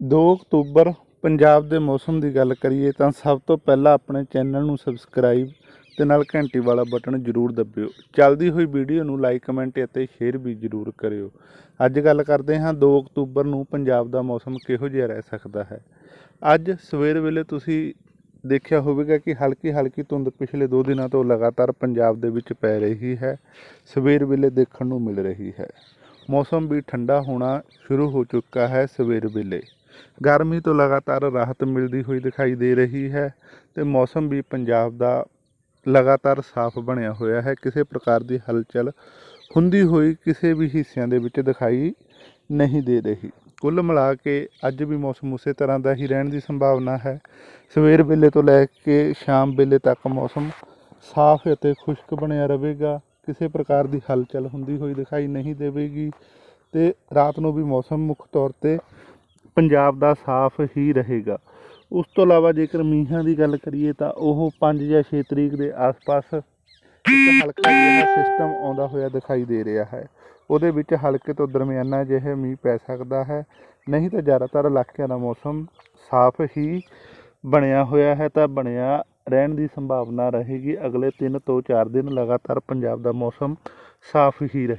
2 October Punjab ਦੇ ਮੌਸਮ ਦੀ ਗੱਲ ਕਰੀਏ ਤਾਂ ਸਭ ਤੋਂ ਪਹਿਲਾਂ ਆਪਣੇ ਚੈਨਲ ਨੂੰ ਸਬਸਕ੍ਰਾਈਬ ਤੇ ਨਾਲ ਘੰਟੀ ਵਾਲਾ ਬਟਨ ਜ਼ਰੂਰ ਦਬਿਓ। ਚੱਲਦੀ ਹੋਈ ਵੀਡੀਓ ਨੂੰ ਲਾਈਕ, ਕਮੈਂਟ ਅਤੇ ਸ਼ੇਅਰ ਵੀ ਜ਼ਰੂਰ ਕਰਿਓ। ਅੱਜ ਗੱਲ ਕਰਦੇ ਹਾਂ 2 ਅਕਤੂਬਰ ਨੂੰ ਪੰਜਾਬ ਦਾ ਮੌਸਮ ਕਿਹੋ ਜਿਹਾ ਰਹਿ ਸਕਦਾ ਹੈ। ਅੱਜ ਸਵੇਰ ਵੇਲੇ ਤੁਸੀਂ ਦੇਖਿਆ ਹੋਵੇਗਾ ਕਿ ਹਲਕੀ ਹਲਕੀ ਧੁੰਦ ਪਿਛਲੇ 2 ਦਿਨਾਂ ਤੋਂ ਲਗਾਤਾਰ ਪੰਜਾਬ ਦੇ ਵਿੱਚ ਪੈ ਰਹੀ ਹੈ। ਸਵੇਰ ਵੇਲੇ ਦੇਖਣ ਨੂੰ ਮਿਲ ਰਹੀ ਹੈ। ਮੌਸਮ ਵੀ ਠੰਡਾ ਹੋਣਾ ਸ਼ੁਰੂ ਹੋ ਚੁੱਕਾ ਹੈ ਸਵੇਰ ਵੇਲੇ। ਗਰਮੀ ਤੋਂ ਲਗਾਤਾਰ ਰਾਹਤ ਮਿਲਦੀ ਹੋਈ ਦਿਖਾਈ ਦੇ ਰਹੀ ਹੈ ਤੇ ਮੌਸਮ ਵੀ ਪੰਜਾਬ ਦਾ ਲਗਾਤਾਰ ਸਾਫ਼ ਬਣਿਆ ਹੋਇਆ ਹੈ। ਕਿਸੇ ਪ੍ਰਕਾਰ ਦੀ ਹਲਚਲ ਹੁੰਦੀ ਹੋਈ ਕਿਸੇ ਵੀ ਹਿੱਸਿਆਂ ਦੇ ਵਿੱਚ ਦਿਖਾਈ ਨਹੀਂ ਦੇ ਰਹੀ। ਕੁੱਲ ਮਿਲਾ ਕੇ ਅੱਜ ਵੀ ਮੌਸਮ ਉਸੇ ਤਰ੍ਹਾਂ ਦਾ ਹੀ ਰਹਿਣ ਦੀ ਸੰਭਾਵਨਾ ਹੈ। ਸਵੇਰ ਵੇਲੇ ਤੋਂ ਲੈ ਕੇ ਸ਼ਾਮ ਵੇਲੇ ਤੱਕ ਮੌਸਮ ਸਾਫ਼ ਅਤੇ ਖੁਸ਼ਕ ਬਣਿਆ ਰਹੇਗਾ। ਕਿਸੇ ਪ੍ਰਕਾਰ ਦੀ ਹਲਚਲ ਹੁੰਦੀ ਹੋਈ ਦਿਖਾਈ ਨਹੀਂ ਦੇਵੇਗੀ ਤੇ ਰਾਤ ਨੂੰ ਵੀ ਮੌਸਮ ਮੁੱਖ ਤੌਰ ਤੇ ਪੰਜਾਬ ਦਾ ਸਾਫ਼ ਹੀ ਰਹੇਗਾ। ਉਸ ਤੋਂ ਇਲਾਵਾ ਜੇਕਰ ਮੀਂਹਾਂ ਦੀ ਗੱਲ ਕਰੀਏ ਤਾਂ ਉਹ 5 ਜਾਂ 6 ਤਰੀਕ ਦੇ ਆਸ-ਪਾਸ ਇੱਕ ਹਲਕਾ ਜਿਹਾ ਸਿਸਟਮ ਆਉਂਦਾ ਹੋਇਆ ਦਿਖਾਈ ਦੇ ਰਿਹਾ ਹੈ। ਉਹਦੇ ਵਿੱਚ ਹਲਕੇ ਤੋਂ ਦਰਮਿਆਨਾ ਜਿਹੇ ਮੀਂਹ ਪੈ ਸਕਦਾ ਹੈ। ਨਹੀਂ ਤਾਂ ਜ਼ਿਆਦਾਤਰ ਇਲਾਕਿਆਂ ਦਾ ਮੌਸਮ ਸਾਫ਼ ਹੀ ਬਣਿਆ ਹੋਇਆ ਹੈ ਤਾਂ ਬਣਿਆ ਰਹਿਣ ਦੀ ਸੰਭਾਵਨਾ ਰਹੇਗੀ। ਅਗਲੇ 3 ਤੋਂ 4 ਦਿਨ ਲਗਾਤਾਰ ਪੰਜਾਬ ਦਾ ਮੌਸਮ ਸਾਫ਼ ਹੀ ਰਹੇ।